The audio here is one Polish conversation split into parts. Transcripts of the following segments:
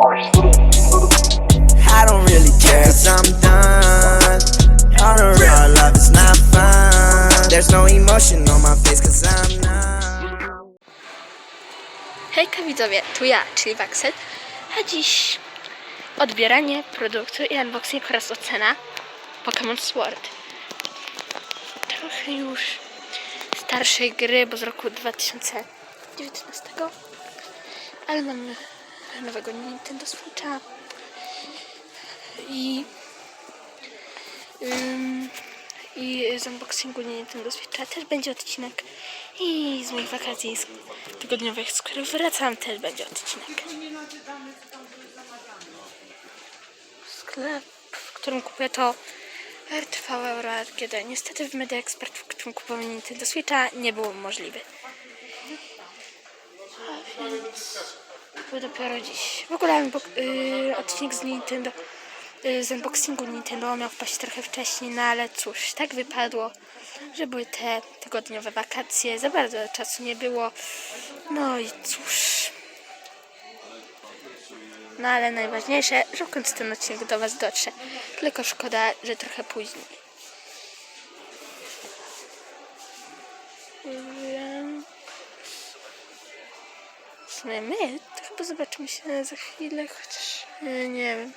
I don't really care cause I'm done. All the real love is not fun. There's no emotion on my face cause I'm numb. Hejka widzowie, tu ja, czyli Waxel, a dziś odbieranie produktu i unboxing oraz ocena Pokémon Sword. Trochę już starszej gry, bo z roku 2019, ale mamy nowego Nintendo Switcha i ym, i z unboxingu Nintendo Switcha też będzie odcinek i z moich wakacji z tygodniowych, z których wracam też będzie odcinek. Sklep, w którym kupuję to RTV Euro AGD. Niestety w Media Expert, w którym kupowałem Nintendo Switcha nie było możliwy. A więc bo dopiero dziś. W ogóle yy, odcinek z Nintendo, yy, z unboxingu Nintendo miał wpaść trochę wcześniej, no ale cóż, tak wypadło, że były te tygodniowe wakacje, za bardzo czasu nie było. No i cóż. No ale najważniejsze, że w końcu ten odcinek do Was dotrze. Tylko szkoda, że trochę później. Wiem. Chyba zobaczymy się za chwilę, chociaż e, nie wiem.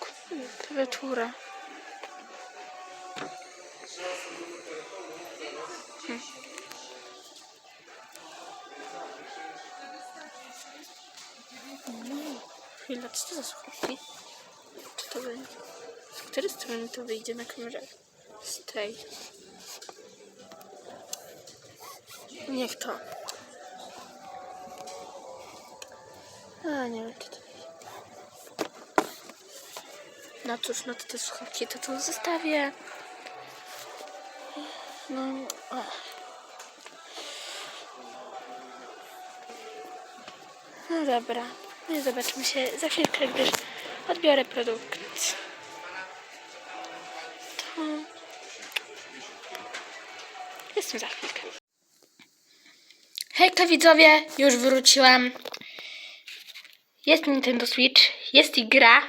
Ku- Klawiatura. Hmm. Mm, Chwila, co to za słuchawki? Czy to będzie? Z której strony to wyjdzie na kamerze? Z tej. Niech to. A, nie wiem, czy to. No cóż, no to te słuchawki to tu zostawię. No, ach. No dobra, no i zobaczymy się za chwilkę, gdyż odbiorę produkt. To... Jestem za chwilkę. Hejka widzowie, już wróciłam. Jest Nintendo Switch, jest i gra.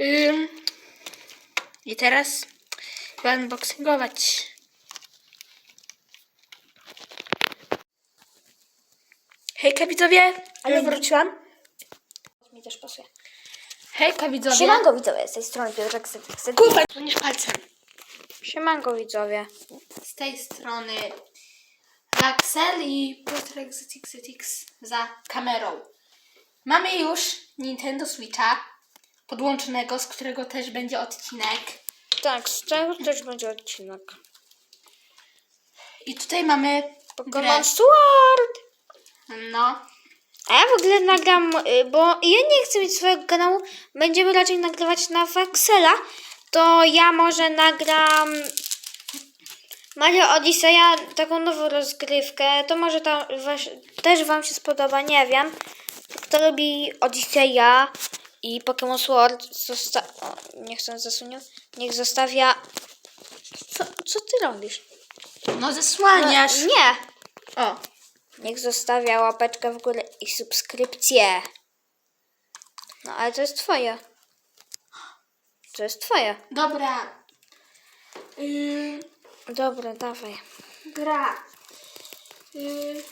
Ym, I teraz chyba unboxingować. Hejka widzowie, ale wróciłam. Mi też pasuje. Hejka widzowie. Siemanko widzowie, z tej strony Piotrek. Kurwa, dzwonisz palcem. Siemanko widzowie. Z tej strony Laxel i Piotrek ZXZX za kamerą. Mamy już Nintendo Switcha podłączonego, z którego też będzie odcinek. Tak, z tego też będzie odcinek. I tutaj mamy. Pokémon Sword! No, A ja w ogóle nagram, y, bo ja nie chcę mieć swojego kanału, będziemy raczej nagrywać na Faxela, to ja może nagram Mario Odyseja, taką nową rozgrywkę, to może tam też wam się spodoba, nie wiem. Kto lubi Odyseja i Pokémon Sword, zosta- o, nie chcę zasuniąć, niech zostawia... Co, co ty robisz? no zasłaniasz. Nie! O, Niech zostawia łapeczkę w górę i subskrypcję. No ale to jest twoje. To jest twoje. dobra. Yy, Dobra, dawaj. gra. Yy,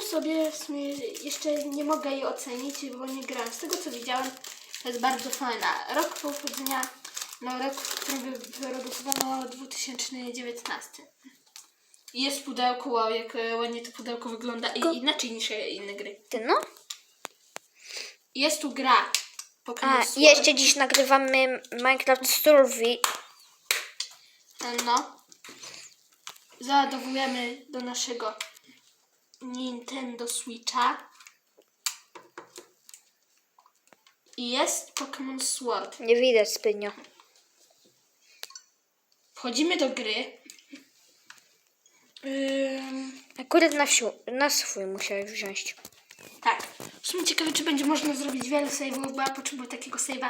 w sobie w sumie jeszcze nie mogę jej ocenić, bo nie grałam. Z tego co widziałam, to jest bardzo fajna. Rok pochodzenia, no rok, wy- wyprodukowano 2019. I Jest pudełko, wow, jak e, ładnie to pudełko wygląda i inaczej niż inne gry. Ty no? Jest tu gra. Pokémon A, Sword. jeszcze dziś nagrywamy Minecraft Survey. No. Załadowujemy do naszego Nintendo Switcha. I jest Pokémon Sword. Nie widać zbytnio. Wchodzimy do gry. Ym, Akurat na, wsiu, na swój musiałeś wziąć. tak. W sumie ciekawe, czy będzie można zrobić wiele save'ów, bo ja potrzebuję takiego save'a,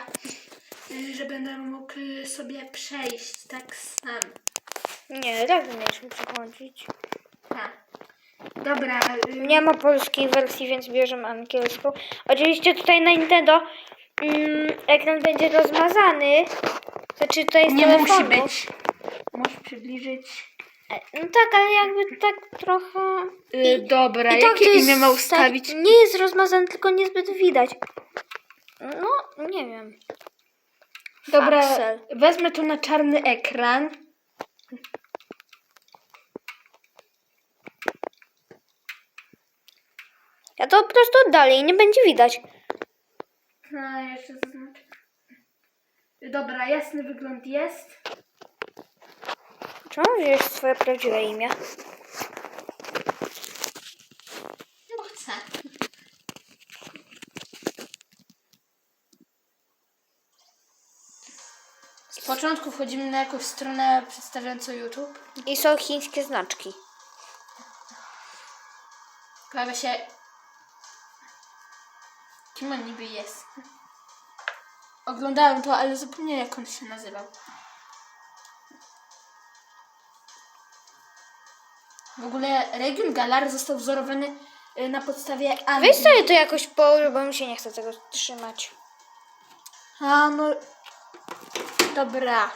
y, że będę mógł y, sobie przejść tak sam. Nie, razem mieliśmy przechodzić. Ha. Dobra. y, Nie ma polskiej wersji, więc bierzemy angielską. Oczywiście tutaj na Nintendo mm, ekran będzie rozmazany. Znaczy tutaj z Nie telefonu. musi być. Możesz przybliżyć. E, No tak, ale jakby tak trochę... Y, dobra, I tak jakie to jest imię ma tak- ustawić? nie jest rozmazany, tylko niezbyt widać. No, nie wiem. Dobra, Faksel. wezmę to na czarny ekran. Ja to po prostu i nie będzie widać. A, jeszcze zaznaczę. Dobra, jasny wygląd jest. Czemu wziąłeś swoje prawdziwe imię? No chcę. Z początku wchodzimy na jakąś stronę przedstawiającą YouTube. I są chińskie znaczki. Pojawia się... Kim on niby jest? Oglądałem to, ale zapomniałem jak on się nazywał. W ogóle region Galar został wzorowany y, na podstawie Anglii. Weź sobie to jakoś połóż, bo mi się nie chce tego trzymać. A no... Dobra.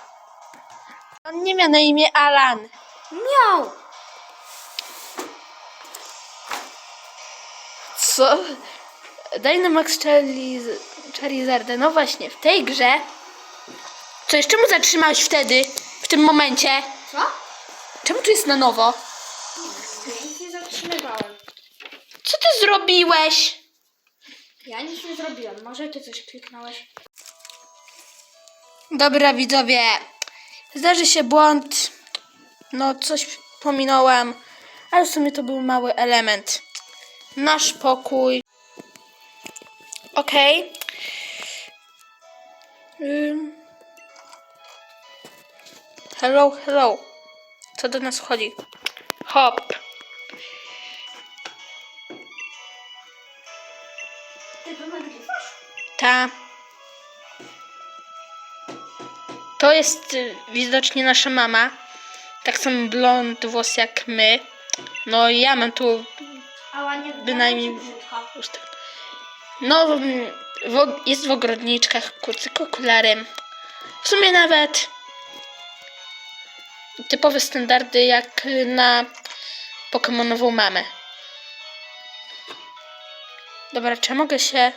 On nie miał na imię Alan. Miał! Co? Dynamax Chariz- Charizarda. No właśnie, w tej grze... Co jeszcze mu zatrzymałeś wtedy? W tym momencie? Co? Czemu tu jest na nowo? Nic nie zatrzymywałem. Co ty zrobiłeś? Ja nic nie zrobiłem. Może ty coś kliknąłeś? Dobra, widzowie. Zdarzy się błąd. No, coś pominąłem. Ale w sumie to był mały element. Nasz pokój. Ym. Hello, hello. Co do nas chodzi? Hop. Ta. To jest y, widocznie nasza mama. Tak samo blond włos jak my. No i ja mam tu Ała, nie Bynajmniej- No, mm, w, jest w ogrodniczkach kucyk okularem. W sumie nawet typowe standardy jak na Pokemonową mamę. Dobra, czy ja mogę się...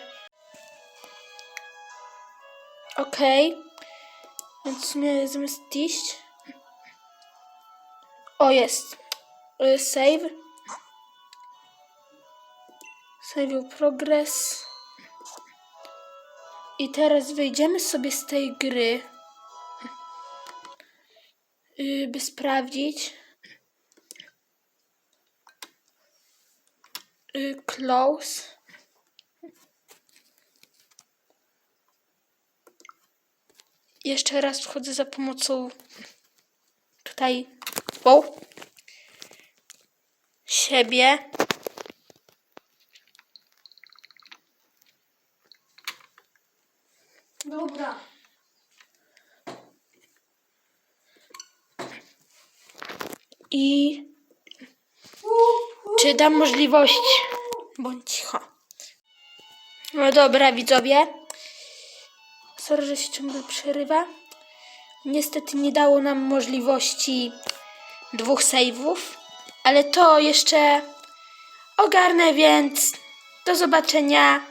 Okej. Więc sumie zamiast iść... O, jest. Y, Save. Save progress. I teraz wyjdziemy sobie z tej gry, yy, by sprawdzić. Yy, close. Jeszcze raz wchodzę za pomocą tutaj wow, siebie. Dobra. I czy dam możliwość. Bądź cicho. No dobra, widzowie. Sorry, że się ciągle przerywa. Niestety nie dało nam możliwości dwóch save'ów, ale to jeszcze ogarnę, więc do zobaczenia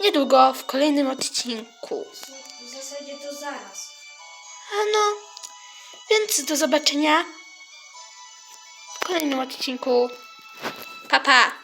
niedługo w kolejnym odcinku. W zasadzie to zaraz. A no, więc do zobaczenia w kolejnym odcinku. Pa, pa.